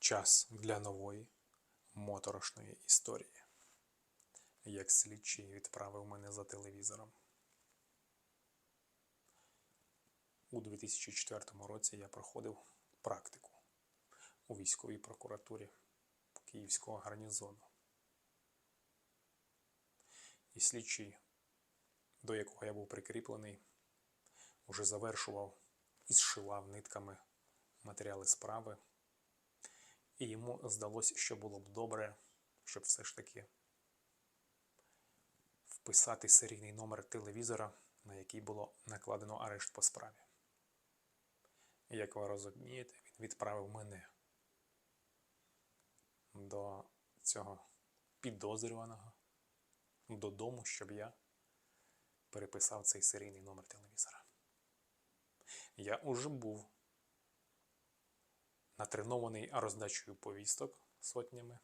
Час для нової моторошної історії. Як слідчий відправив мене за телевізором. У 2004 році я проходив практику у військовій прокуратурі Київського гарнізону. І слідчий, до якого я був прикріплений, уже завершував і зшивав нитками матеріали справи. І йому здалося, що було б добре, щоб все ж таки вписати серійний номер телевізора, на який було накладено арешт по справі. Як ви розумієте, він відправив мене до цього підозрюваного додому, щоб я переписав цей серійний номер телевізора. Я уже був натренований роздачею повісток сотнями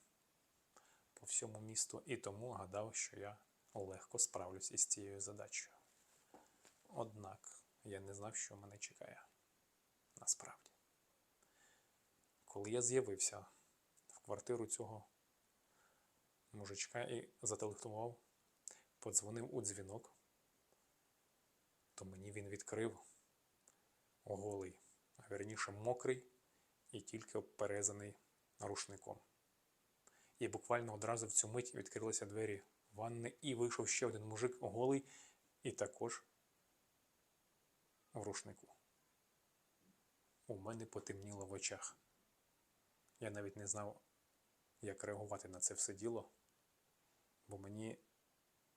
по всьому місту, і тому гадав, що я легко справлюсь із цією задачею. Однак я не знав, що мене чекає насправді. Коли я з'явився в квартиру цього мужичка і зателефонував, подзвонив у дзвінок, то мені він відкрив голий, а верніше мокрий і тільки обперезаний рушником. І буквально одразу в цю мить відкрилися двері ванни, і вийшов ще один мужик голий і також в рушнику. У мене потемніло в очах. Я навіть не знав, як реагувати на це все діло, бо мені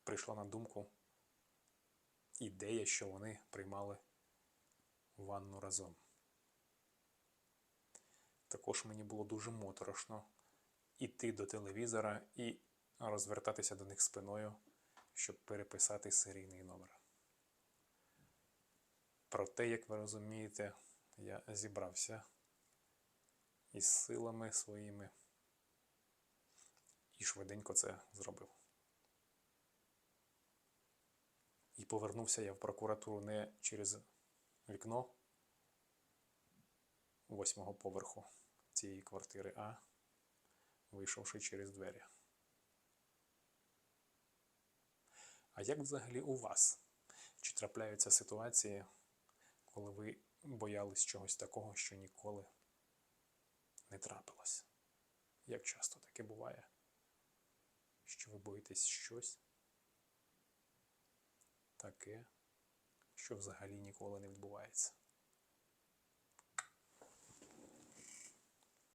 прийшла на думку ідея, що вони приймали ванну разом. Також мені було дуже моторошно іти до телевізора і розвертатися до них спиною, щоб переписати серійний номер. Проте, як ви розумієте, я зібрався із силами своїми і швиденько це зробив. І повернувся я в прокуратуру не через вікно восьмого поверху цієї квартири, а вийшовши через двері. А як взагалі у вас? Чи трапляються ситуації, коли ви боялись чогось такого, що ніколи не трапилось? Як часто таке буває? Що ви боїтесь щось таке, що взагалі ніколи не відбувається?